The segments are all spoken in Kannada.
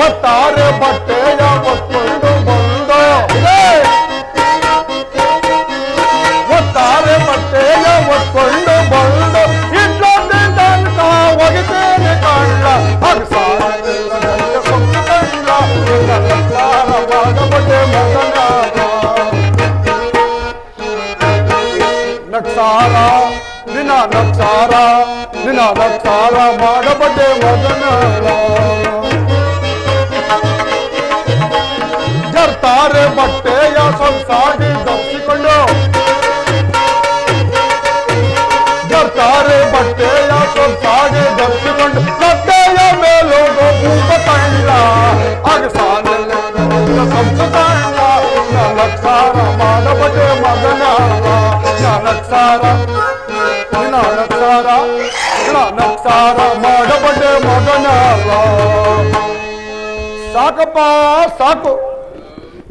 ಅಗಸಾರ ಮಾಡಬಡ್ಡೆ ಮಗನ ಜರ್ತಾರೆ ಬಟ್ಟೆಯ ಸಂಸಾಡಿ ಧರಿಸಿಕೊಂಡು ಜರ್ತಾರೆ ಬಟ್ಟೆಯ ಸಂಸಾಡಿ ಧರಿಸಿಕೊಂಡು ಬಟ್ಟೆಯ ಮೇಲೋಗೋ ಭೂಪ ಕಳ್ಳ ಅಗಸಾನೆಲ್ಲ ಸಂಸಕಳ್ಳ ನಕ್ಸಾರ ಮಾಡಬಡ್ಡೆ ಮಗನ ನಕ್ಸಾರ ನಿನ್ನ ನಕ್ಸಾರ ನಿನ್ನ ನಕ್ಸಾರ ಮಾಡಬಡ್ಡೆ ಮಗನ ಸಾಕಪ್ಪ, ಸಾಕು.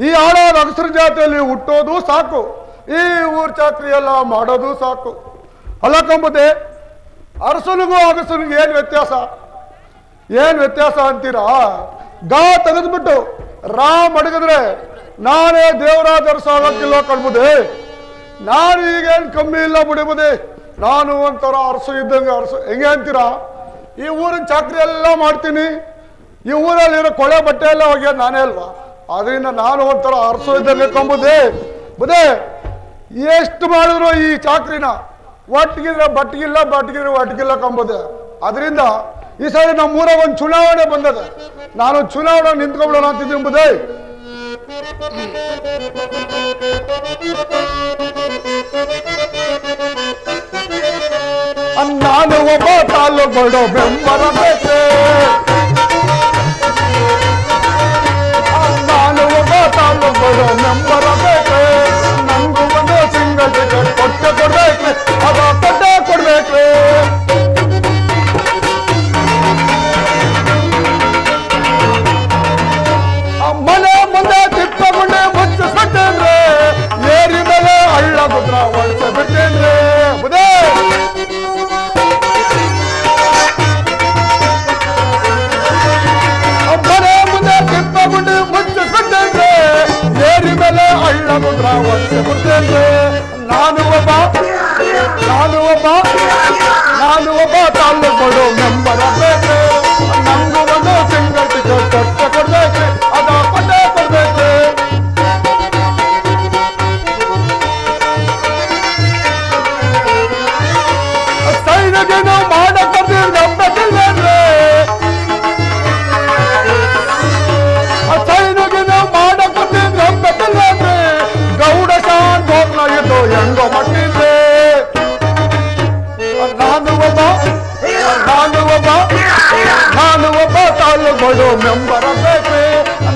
ಈ ಆಳೋ ರಗಸರ ಜಾತಿಯಲ್ಲಿ ಹುಟ್ಟೋದು ಸಾಕು. ಈ ಊರ್ ಚಾಕ್ರಿ ಎಲ್ಲ ಮಾಡೋದು ಸಾಕು. ಅಲ್ಲಕಂಬುದೆ ಅರಸನಿಗೂ ಅಗಸನಿಗೂ ಏನ್ ವ್ಯತ್ಯಾಸ? ಏನ್ ವ್ಯತ್ಯಾಸ ಅಂತೀರಾ? ಗಾ ತೆಗೆದ್ಬಿಟ್ಟು ರಾ ಮಡಗಿದ್ರೆ ನಾನೇ ದೇವರಾಜ ಅರಸ ಆಗಕ್ಕಿಲ್ಲ ಕಣ್ಬುದೆ ನಾನು ಈಗೇನ್ ಕಮ್ಮಿ ಇಲ್ಲ ಬಿಡಿಬುದೆ ನಾನು ಒಂಥರ ಅರಸು ಇದ್ದಂಗೆ ಅರಸು. ಹೆಂಗೆ ಅಂತೀರಾ? ಈ ಊರಿನ ಚಾಕ್ರಿ ಎಲ್ಲ ಮಾಡ್ತೀನಿ. ಈ ಊರಲ್ಲಿರೋ ಕೊಳೆ ಬಟ್ಟೆ ಎಲ್ಲ ನಾನೇ ಅಲ್ವಾ? ಅದರಿಂದ ನಾನು ಒಂಥರ ಅರ್ಸೋ ಇದ್ದಲ್ಲಿ ಕಂಬುದೇ. ಬುದೇ ಎಷ್ಟು ಮಾಡಿದ್ರು ಈ ಚಾಕ್ರಿನ? ಒಟ್ಟಿಗಿದ್ರೆ ಬಟ್ಟಿಗಿಲ್ಲ ಬಟ್ಟಿಗಿದ್ರೆ ಒಟ್ಟಿಗಿಲ್ಲ ಕಂಬುದೆ. ಅದರಿಂದ ಈ ಸಾರಿ ನಮ್ಮ ಊರ ಒಂದು ಚುನಾವಣೆ ಬಂದದೆ. ನಾನು ಚುನಾವಣೆ ನಿಂತ್ಕೊಂಡ್ಬಿಡೋಣ ಅಂತಿದ್ದೀನಿ ಬುದೇ ನಾನು ಒಬ್ಬ ತಾಲೂಗಳು ಬೆಂಬಲ ಬೇಕೆ ತಾಲೂಕು ಮೆಂಬರ್ ಬೇಕು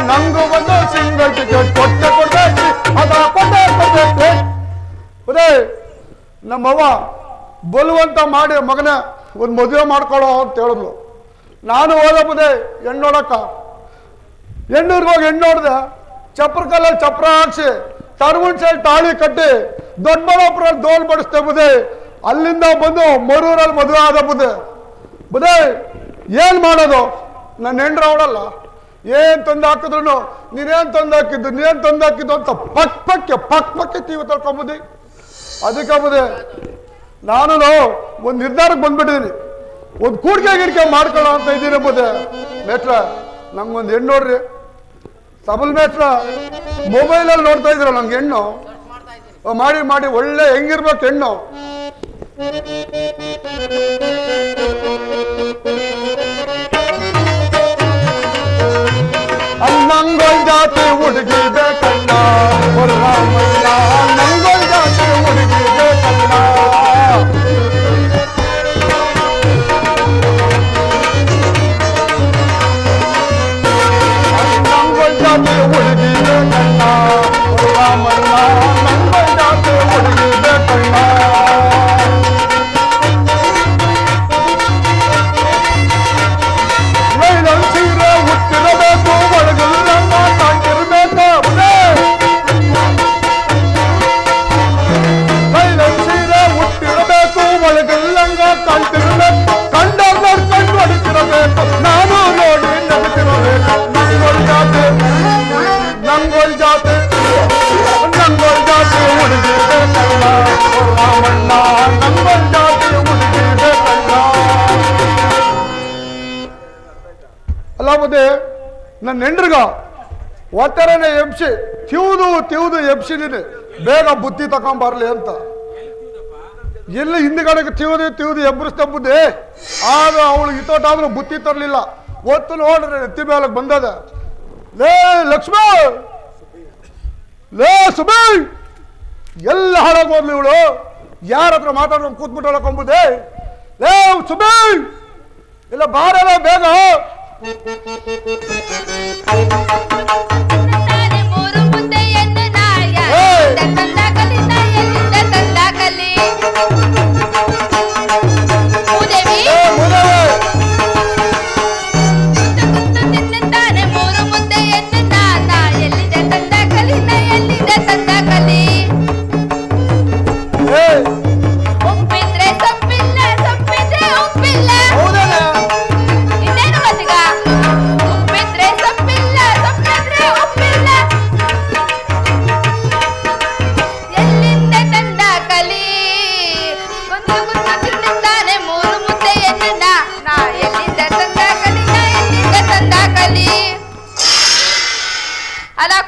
ನಂಗೂ ಒಂದು ಸಿಂಗಲ್ ಟಿಕೆಟ್ ಕೊಟ್ಟೆ, ಕೊಡ್ಬೇಕು. ಅದ ಕೊಟ್ಟೆ, ಕೊಡ್ಬೇಕು. ಅದೇ, ನಮ್ಮವ್ವ ಬಲವಂತ ಮಾಡಿ ಮಗನ ಒಂದು ಮದುವೆ ಮಾಡ್ಕೊಳ್ಳೋ ಅಂತ ಹೇಳಿದ್ಲು. ನಾನು ಹೋದ ಹೆಣ್ಣು ಹೆಣ್ಣೂರಿಗೆ ಹೋಗಿ ಹೆಣ್ಣು ನೋಡ್ದೆ. ಚಪ್ರ ಕಲ್ಲಲ್ಲಿ ಚಪ್ರ ಹಾಕ್ಸಿ ತರ್ಗುಣ್ಸಲ್ಲಿ ತಾಳಿ ಕಟ್ಟಿ ದೊಡ್ಡಬಳ್ಳಾಪುರ ದೋಲ್ ಬಡಿಸ್ತೇ ಬುದೆ ಅಲ್ಲಿಂದ ಬಂದು ಮರೂರಲ್ಲಿ ಮದುವೆ ಆದ ಬುದೆ ಬುದೇ ಏನ್ ಮಾಡೋದು? ನನ್ನ ಹೆಂಡ್ರ ಅವಳಲ್ಲ. ಏನ್ ತಂದು ಹಾಕಿದ್ರು ನೀನೇನ್ ತಂದು ಹಾಕಿದ್ದು ನೀನ್ ತಂದು ಹಾಕಿದ್ದು ಅಂತ ಪಕ್ ಪಕ್ಕೆ ಪಕ್ ಪಕ್ಕೆ ತೀವ್ರ ತಳ್ಕೊಂಬುದಿ. ಅದಕ್ಕೆ ನಾನು ಒಂದು ನಿರ್ಧಾರಕ್ಕೆ ಬಂದ್ಬಿಟ್ಟಿದ್ದೀನಿ ಒಂದು ಕೂಡಿಕೆ ಗಿಡಿಕೆ ಮಾಡ್ಕೊಳ್ಳೋ ಅಂತ ಇದ್ದೀನಿ ಬುದೆ ಮೇಟ್ರ ನಂಗೊಂದು ಹೆಣ್ಣು ನೋಡ್ರಿ. ಸಬಲ್ ಮೇಟ್ರ ಮೊಬೈಲಲ್ಲಿ ನೋಡ್ತಾ ಇದ್ರ ನಂಗೆ ಹೆಣ್ಣು? ಮಾಡಿ ಮಾಡಿ, ಒಳ್ಳೆ ಹೆಂಗಿರ್ಬೇಕು ಹೆಣ್ಣು? ನನ್ನ ಹೆಂಡ್ರಿಗ ಒತ್ತರನೆ ಎಬ್ಸಿ, ತಿವುದು, ತಿವ್ದು ಎಬ್ಸಿದೀನಿ ಬೇಗ ಬುದ್ಧಿ ತಕೊಂಬರ್ಲಿ ಅಂತ. ಎಲ್ಲಿ ಹಿಂದ್ಗಡೆಗೆ ತಿವುದು ತಿವುದು ಎಬ್ಬರಿಸ್ತಾ ಬುದ್ಧಿ? ಆಗ ಅವಳು ಇತೋಟಾದ್ರೂ ಬುತ್ತಿ ತರಲಿಲ್ಲ. ಒತ್ತು ನೋಡ್ರಿ ಎತ್ತಿ ಮೇಲೆ ಬಂದದ. ಲೇ ಲಕ್ಷ್ಮೀ! ಲೇ ಸುಬಿ ಎಲ್ಲ ಹಾಳಾಗೋದ್ಲು ಇವಳು. ಯಾರ ಹತ್ರ ಮಾತಾಡ್ಕೊಂಡು ಕೂತ್ಬಿಟ್ಟು ಲೇ ಸುಬಿ ಇಲ್ಲ ಬಾರಲ್ಲ ಬೇಗ Thank you.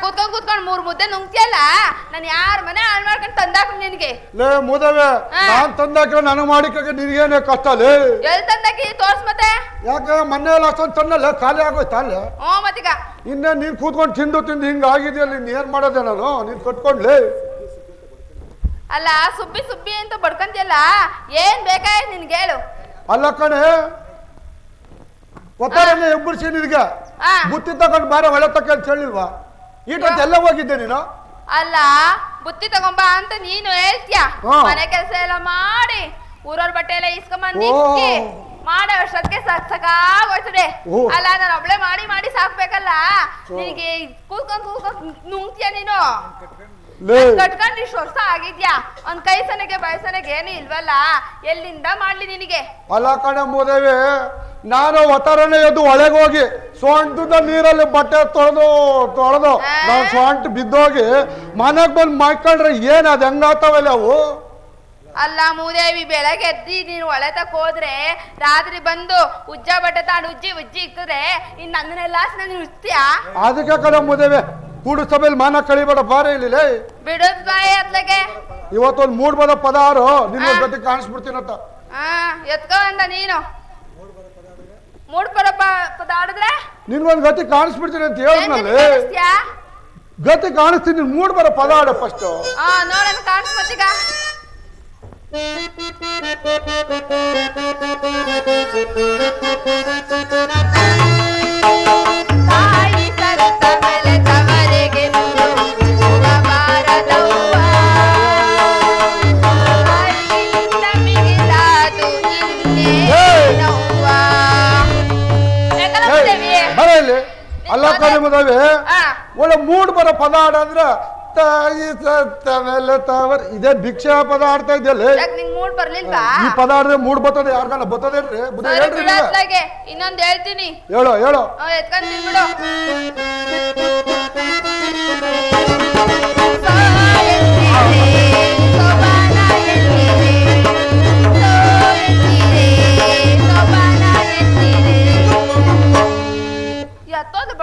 ಕೂತ್ಕೊಂಡ್ ಕೂತ್ಕೊಂಡ್ ಮೂರ್ ಮುದ್ದೆ ನುಂಗ್ತಿಯಲ್ಲ? ನಾನು ಯಾರ ಮನೆ ಹಾಳು ಮಾಡ್ಕೊಂಡು ತಂದಾಕ ನಿನಗೆ? ಲೇ ಮುದವೆ ಹಾ. ನಾನ್ ತಂದಾಕ ನನಗೆ ಮಾಡಿಕ ನಿನಗೇನೆ ಕಷ್ಟ ಲೇ? ಎಲ್ಲಿ ತಂದಾಕಿ? ತೋರ್ಸ್ ಮತ್ತೆ. ಯಾಕೆ ಮೊನ್ನೆ ಎಲ್ಲ ಅಷ್ಟೊಂದು ತನ್ನಲ್ಲ ಖಾಲಿ ಆಗೋಯ್ತು ಅಲ್ಲೇ ಹ್ಞೂ ಮತ್ತೀಗ. ಇನ್ನೇ ನೀನ್ ಕೂತ್ಕೊಂಡು ತಿಂದು ತಿಂದು ಹಿಂಗ ಆಗಿದೆಯಲ್ಲ ನೀನ್ ಏನ್ ಮಾಡೋದೆ ನಾನು ನೀನ್ ಕಟ್ಕೊಂಡ್ಲಿ ಅಲ್ಲ ಸುಬ್ಬಿ ಸುಬ್ಬಿ ಅಂತ ಬಡ್ಕಂತಿಯಲ್ಲ? ಏನ್ ಬೇಕಾಯ್ತು ನಿನ್ಗೆ ಹೇಳು. ಅಲ್ಲ ಕಣೆ ಒತ್ತಾರನೆ ಎಬ್ಬರಿಸಿ ನಿನ್ಗೆ. ಆ. ಬುತ್ತಿ ತಗೊಂಡು ಬಾರ ಒಳ್ಳೆ ತಕ್ಕ ಅಂತ ಹೇಳಿಲ್ವಾ? ಈಟಂತ ಎಲ್ಲ ಹೋಗಿದ್ದೆ ನೀನು? ಅಲ್ಲ ಬುತ್ತಿ ತಗೊಂಬ ಅಂತ ನೀನು ಹೇಳ್ತೀಯ? ಹಾ. ಮನೆ ಕೆಲಸ ಎಲ್ಲ ಮಾಡಿ ಊರವ್ರ ಬಟ್ಟೆ ಎಲ್ಲ ಇಸ್ಕೊಂಬಂದ್ ಓ. ನಿಕ್ಕಿ ಮಾಡೋ ಅಷ್ಟೊತ್ತಿಗೆ ಸಾಕ್ ಸಾಕಾಗೋಯ್ತದೆ ಓ. ಅಲ್ಲ ನಾನು ಒಬ್ಳೆ ಮಾಡಿ ಮಾಡಿ ಸಾಕ್ಬೇಕಲ್ಲ. ನಿನಗೆ ಕೂತ್ಕೊಂಡ್ ಕೂತ್ಕೊಂಡ್ ನುಂಗ್ತೀಯ ನೀನು? ಲೇ. ಕಟ್ಕೊಂಡ್ ಇಷ್ಟು ವರ್ಷ ಆಗಿದ್ಯಾ? ಒಂದ್ ಕೈ ಸನಗೆ ಬಯಸನಗೆ ಏನು ಇಲ್ವಲ್ಲ? ಎಲ್ಲಿಂದ ಮಾಡ್ಲಿ ನಿನಗೆ? ಅಲ್ಲ ಕಣೆ ಮುದೇವಿ ನಾನು ಒತ್ತಾರನೆ ಎದ್ದು ಒಳಗೆ ಹೋಗಿ ಸೊಂಟದ ನೀರಲ್ಲಿ ಬಟ್ಟೆ ತೊಳೆದು ತೊಳೆದು. ನಾನು ಸೊಂಟ ಬಿದ್ದೋಗಿ ಮನೆಗೆ ಬಂದು ಮಾಡ್ಕೊಂಡ್ರೆ ಏನ್ ಅದು ಹೆಂಗಾಗ್ತಾವಲ್ಲ ಅವು? ಅಲ್ಲ ಮೂದೇವಿ ಬೆಳಗ್ಗೆ ಎದ್ದಿ ನೀನು ಒಳೆ ತಕ್ ಹೋದ್ರೆ ರಾತ್ರಿ ಬಂದು ಉಜ್ಜ ಬಟ್ಟೆ ತಾಂಡು ಉಜ್ಜಿ ಉಜ್ಜಿ ಇಕ್ಕಿದ್ರೆ ಇನ್ ನನ್ನನ್ನೆಲ್ಲ ನೀನು ಉಜ್ತೀಯಾ? ಅದಕ್ಕೆ ಕಡೆ ಮೂದೇವಿ ಕೂಡು ಸಭೆಯಲ್ಲಿ ಮಾನ ಕಳಿಬೇಡ ಬಾರೆ ಇಲ್ಲಿ ಬಿಡೋದ್ ಬಾಯಿ ಅತ್ಲಗೆ. ಇವತ್ತೊಂದು ಮೂಡ್ ಬದ ಪದಾರು ನಿನ್ನ ಜೊತೆ ಕಾಣಿಸ್ಬಿಡ್ತೀನಂತ. ಹಾ ಎತ್ಕೋ ಅಂದ ನೀನು. ಮೂಡ್ ಬರೋ ಪದಾಡಿದ್ರೆ ನಿನ್ಗೊಂದು ಗತಿ ಕಾಣಿಸ್ಬಿಡ್ತೀನಿ ಅಂತ ಹೇಳಿದ್ನಲ್ಲಿ ಗತಿ? ಕಾಣಿಸ್ತೀನಿ ಮೂಡ್ ಬರ ಪದ ಆಡ ಫಸ್ಟ್ ಆ ನೋಡೋಣ ಕಾಣಿಸ್ ಮತ್ತೀಗ ತಾಯಿ ಆ, ಒಳ್ಳೆ ಮೂಡ್ ಬರೋ ಪದ ಅಂದ್ರ ತಾಯಿ ತಾವರ್ ಇದೇ ಭಿಕ್ಷಾ ಪದ ಆಡ್ತಾ ನಿಂಗ್ ಮೂಡ್ ಬರ್ಲಿಲ್ವಾ ಈ ಪದ ಆಡಿದ್ರೆ ಮೂಡ್ ಬರ್ತದೆ ಯಾರ್ಗಾನ ಬರ್ತದೇನ್ರಿ ಬುದ್ಧ ಹೇಳ್ರಿ ಇನ್ನೊಂದ್ ಹೇಳ್ತೀನಿ. ಹೇಳೋ ಹೇಳೋ. ಎತ್ಕೊಂಡ್ ಬಿಡು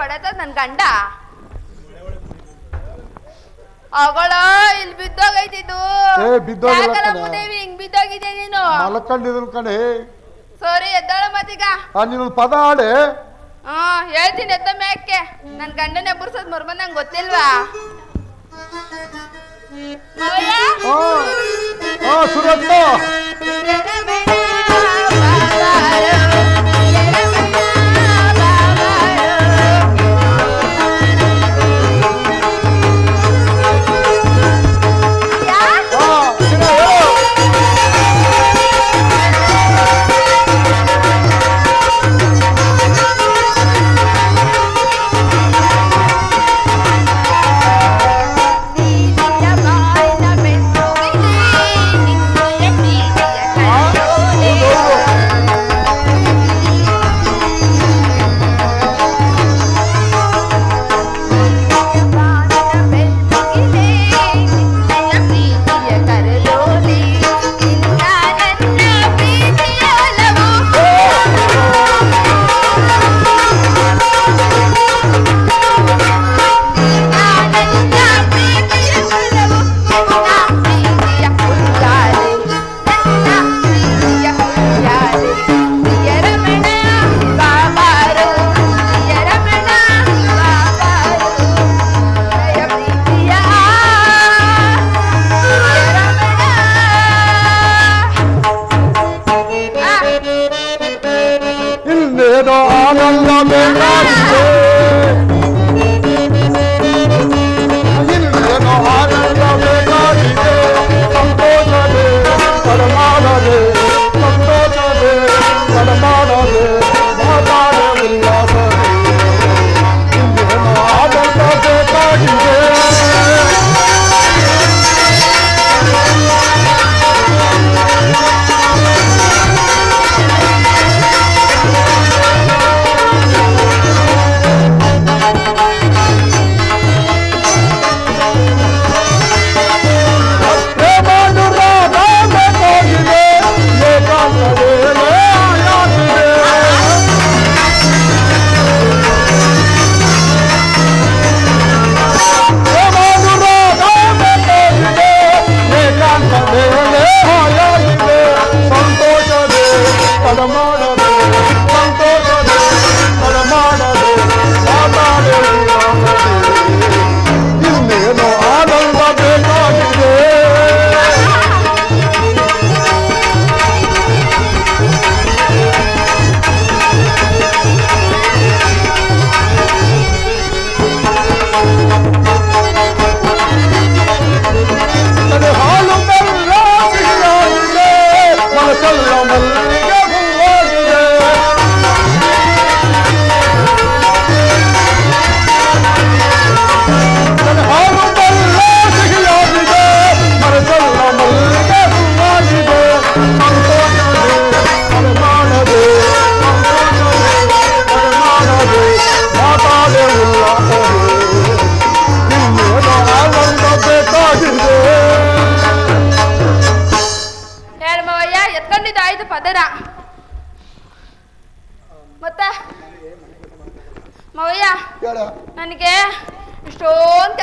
ಎತ್ತೋದು ಬಡತದ ನನ್ ಗಂಡ? ಅವಳ ಇಲ್ಲಿ ಬಿದ್ದೋಗೈತಿದ್ದು ಏ, ಬಿದ್ದೋಗಿಲ್ಲ ಯಾಕಲ್ಲ ಕಣೆ. ಮುದೇವಿ ಹಿಂಗ್ ಬಿದ್ದೋಗಿದ್ದೆ ನೀನು? ಮಲ್ಕೊಂಡಿದ್ರು ಕಣೆ. ಸರಿ ಎದ್ದಾಳ ಮತ್ತೀಗ. ಆ ನೀನೊಂದು ಪದ ಆಡೆ ಹಾ ಹೇಳ್ತೀನಿ ಎದ್ದ ಮ್ಯಾಕೆ ನನ್ ಗಂಡನ ಎಬ್ಬರ್ಸೋದ್ ಮರ್ಮ ನಂಗೆ ಗೊತ್ತಿಲ್ವಾ? ಹಾ ಹಾ ಸುರತ್ತ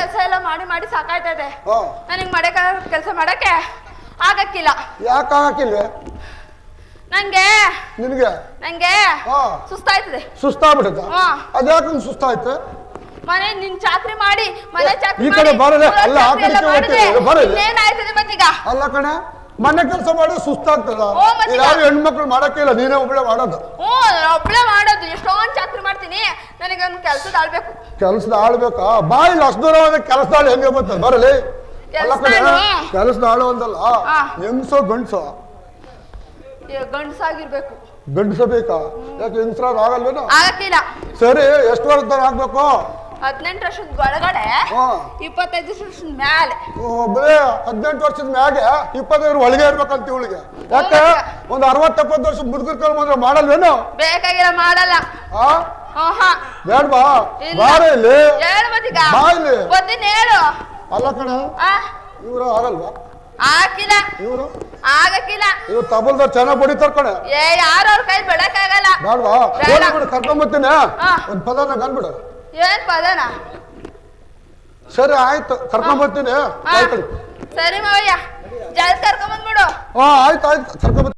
ಕೆಲಸ ಎಲ್ಲ ಮಾಡಿ ಮಾಡಿ ಸಾಕಾಯ್ತಾ ಇದೆ. ಹಾ. ನನಗೆ ಮಾಡಕ ಕೆಲಸ ಮಾಡಕ್ಕೆ ಆಗಕ್ಕಿಲ್ಲ. ಯಾಕೆ ನಂಗೆ ನಿನಗೆ? ನಂಗೆ ಹಾ. ಸುಸ್ತಾಯ್ತದೆ. ಸುಸ್ತಾಗ್ಬಿಡುತ್ತ? ಹಾ. ಸುಸ್ತಾಯ್ತ? ಮನೆ ನಿನ್ ಚಾತ್ರಿ ಮಾಡಿ ಮನೆ ಚಾತ್ರಿ ಈ ಕಡೆ ಊರಲ್ ಅಲ್ಲ, ಆ ಚಾಕ್ರಿ ಎಲ್ಲ ಮತ್ತೀಗ? ಅಲ್ಲ ಕಣೆ ಮನೆ ಕೆಲಸ ಮಾಡೋದು ಸುಸ್ತಾಗ್ತದ. ಓ, ಮತ್ತೆ ಹೆಣ್ಮಕ್ಳು ಮಾಡಕ್ಕೆ ಇಲ್ಲ ನೀನೇ ಒಬ್ಳೆ ಮಾಡೋದು. ಹ್ಞೂ ಒಬ್ಳೆ ಮಾಡೋದು ಎಷ್ಟೊಂದ್ ಚಾಕ್ರಿ ಮಾಡ್ತೀನಿ. ನನಗೆ ಕೆಲಸದ ಆಳ್ಬೇಕು ಕೆಲಸದ ಆಳ್ಬೇಕಾ ಬಾಯಿ ಅಷ್ಟು ದೂರ ಹೋದ್ರೆ ಕೆಲಸದ ಆಳು ಹೆಂಗೆ ಬರ್ತದೆ ಬರಲಿ. ಕೆಲ್ಸದ ಆಳು? ಕೆಲಸದ ಆಳು ಒಂದಲ್ಲ. ಹಾ. ಹೆಂಗ್ಸೋ ಗಂಡ್ಸೋ. ಗಂಡ್ಸಾಗಿರ್ಬೇಕು. ಗಂಡಸ ಬೇಕಾ? ಯಾಕೆ ಹೆಂಗ್ಸ್ರಾಗ ಆಗಲ್ವೇನೋ? ಆಗಕ್ಕಿಲ್ಲ ಸರಿ ಎಷ್ಟು ವರ್ಷದ ಆಗ್ಬೇಕು? ಹದಿನೆಂಟು ವರ್ಷದ ಒಳಗಡೆ ಹಾ. ಇಪ್ಪತ್ತೈದು ವರ್ಷದ ಮ್ಯಾಲೆ. ಬರೀ ಹದಿನೆಂಟು ವರ್ಷದ ಮ್ಯಾಗೆ ಇಪ್ಪತ್ತೈದು ಒಳಗೆ ಇರ್ಬೇಕಂತ ಇವಳಿಗೆ. ಯಾಕೆ? ಒಂದು ಅರವತ್ತು ಎಪ್ಪತ್ತು ವರ್ಷ ಮುದುಕರ್ ಕಲ್ ಬಂದ್ರೆ ಮಾಡಲ್ವೇನು? ಬೇಕಾಗಿಲ್ಲ ಮಾಡಲ್ಲ. ಆ? ಆಹಾ ಬೇಡ್ಬಾ ಇಲ್ಲ. ಬಾರ ಇಲ್ಲಿ. ಹೇಳು ಬಾ ಇಲ್ಲಿ. ಬರ್ತೀನಿ ಹೇಳು. ಅಲ್ಲ ಕಣ ಆ? ಇವ್ರು ಆಗಲ್ವಾ? ಹಾಕಿಲ್ಲ. ಇವರು? ಆಗಕ್ಕಿಲ್ಲ. ಇವ್ರು ತಬಲ್ದ ಚೆನ್ನಾಗಿ ಬಡಿತಾರ ಕಣೆ. ಏ ಯಾರು ಅವ್ರ ಕೈ ಬಿಡಕ್ಕಾಗಲ್ಲ ಬೇಡ್ವಾ ಬೇಡ. ಹೋಗ್ಲಿ ಬಿಡು ಕರ್ಕೊಂಬರ್ತೀನಿ. ಹಾ. ಒಂದು ಪದನ ಏನ್ ಪದನ? ಸರಿ ಆಯ್ತು. ಕರ್ಕೊಂಡ್ ಬರ್ತೀನಿ. ಸರಿ ಮಾವಯ್ಯ. ಜಲ್ದಿ ಕರ್ಕೊಂಬಂದ್ಬಿಡು ಹಾ ಆಯ್ತು ಆಯ್ತು. ಕರ್ಕೊಂಬರ್ತೀನಿ